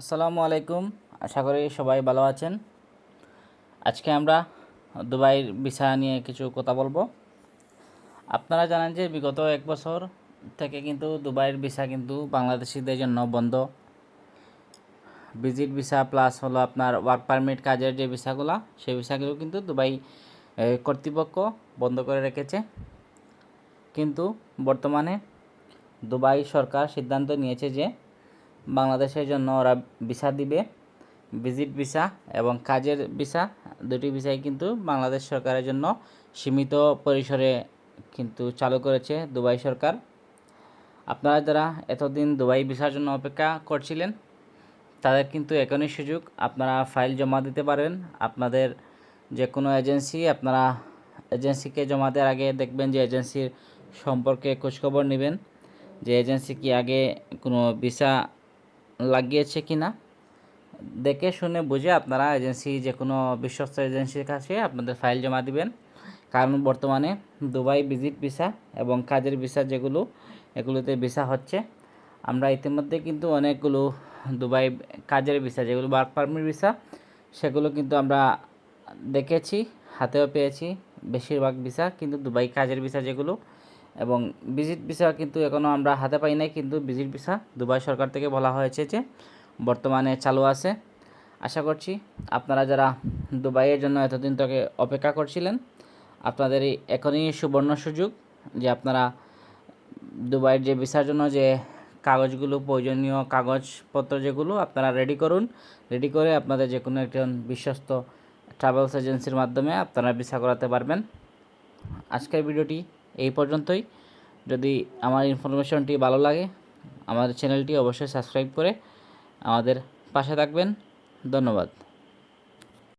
আসসালামু আলাইকুম। আশা করি সবাই ভালো আছেন। আজকে আমরা দুবাইয়ের ভিসা নিয়ে কিছু কথা বলব। আপনারা জানেন যে বিগত এক বছর থেকে কিন্তু দুবাইয়ের ভিসা কিন্তু বাংলাদেশিদের জন্য বন্ধ। ভিজিট ভিসা প্লাস হলো আপনার ওয়ার্ক পারমিট কাজের যে ভিসাগুলো, সেই ভিসাগুলো কিন্তু দুবাই কর্তৃপক্ষ বন্ধ করে রেখেছে। কিন্তু বর্তমানে দুবাই সরকার সিদ্ধান্ত নিয়েছে যে বাংলাদেশের জন্য ওরা ভিসা দিবে, ভিজিট ভিসা এবং কাজের ভিসা। দুটি ভিসাই কিন্তু বাংলাদেশ সরকারের জন্য সীমিত পরিসরে কিন্তু চালু করেছে দুবাই সরকার। আপনারা যারা এতদিন দুবাই ভিসার জন্য অপেক্ষা করছিলেন, তাদের কিন্তু এখনই সুযোগ। আপনারা ফাইল জমা দিতে পারেন। আপনাদের যে কোনো এজেন্সি, আপনারা এজেন্সিকে জমা দেওয়ার আগে দেখবেন যে এজেন্সির সম্পর্কে খোঁজখবর নেবেন। যে এজেন্সি কি আগে কোনো ভিসা লাগিয়েছে কি না, দেখে শুনে বুঝে আপনারা এজেন্সি যে কোনো বিশ্বস্ত এজেন্সির কাছে আপনাদের ফাইল জমা দিবেন। কারণ বর্তমানে দুবাই ভিজিট ভিসা এবং কাজের ভিসা যেগুলো, এগুলোতে ভিসা হচ্ছে। আমরা ইতিমধ্যে কিন্তু অনেকগুলো দুবাই কাজের ভিসা, যেগুলো ওয়ার্ক পারমিট ভিসা, সেগুলো কিন্তু আমরা দেখেছি, হাতেও পেয়েছি। বেশিরভাগ ভিসা কিন্তু দুবাই কাজের ভিসা যেগুলো এবং ভিজিট ভিসা কিন্তু এখনও আমরা হাতে পাই নাই, কিন্তু ভিজিট ভিসা দুবাই সরকার থেকে বলা হয়েছে যে বর্তমানে চালু আছে। আশা করছি আপনারা যারা দুবাইয়ের জন্য এতদিন থেকে অপেক্ষা করছিলেন আপনাদের এখনই সুবর্ণ সুযোগ যে আপনারা দুবাইয়ের যে ভিসার জন্য যে কাগজগুলো, প্রয়োজনীয় কাগজপত্র যেগুলো আপনারা রেডি করুন। রেডি করে আপনাদের যে কোনো একজন বিশ্বস্ত ট্রাভেলস এজেন্সির মাধ্যমে আপনারা ভিসা করাতে পারবেন। আজকের ভিডিওটি এই পর্যন্তই। যদি আমার ইনফরমেশনটি ভালো লাগে, আমাদের চ্যানেলটি অবশ্যই সাবস্ক্রাইব করে আমাদের পাশে থাকবেন। ধন্যবাদ।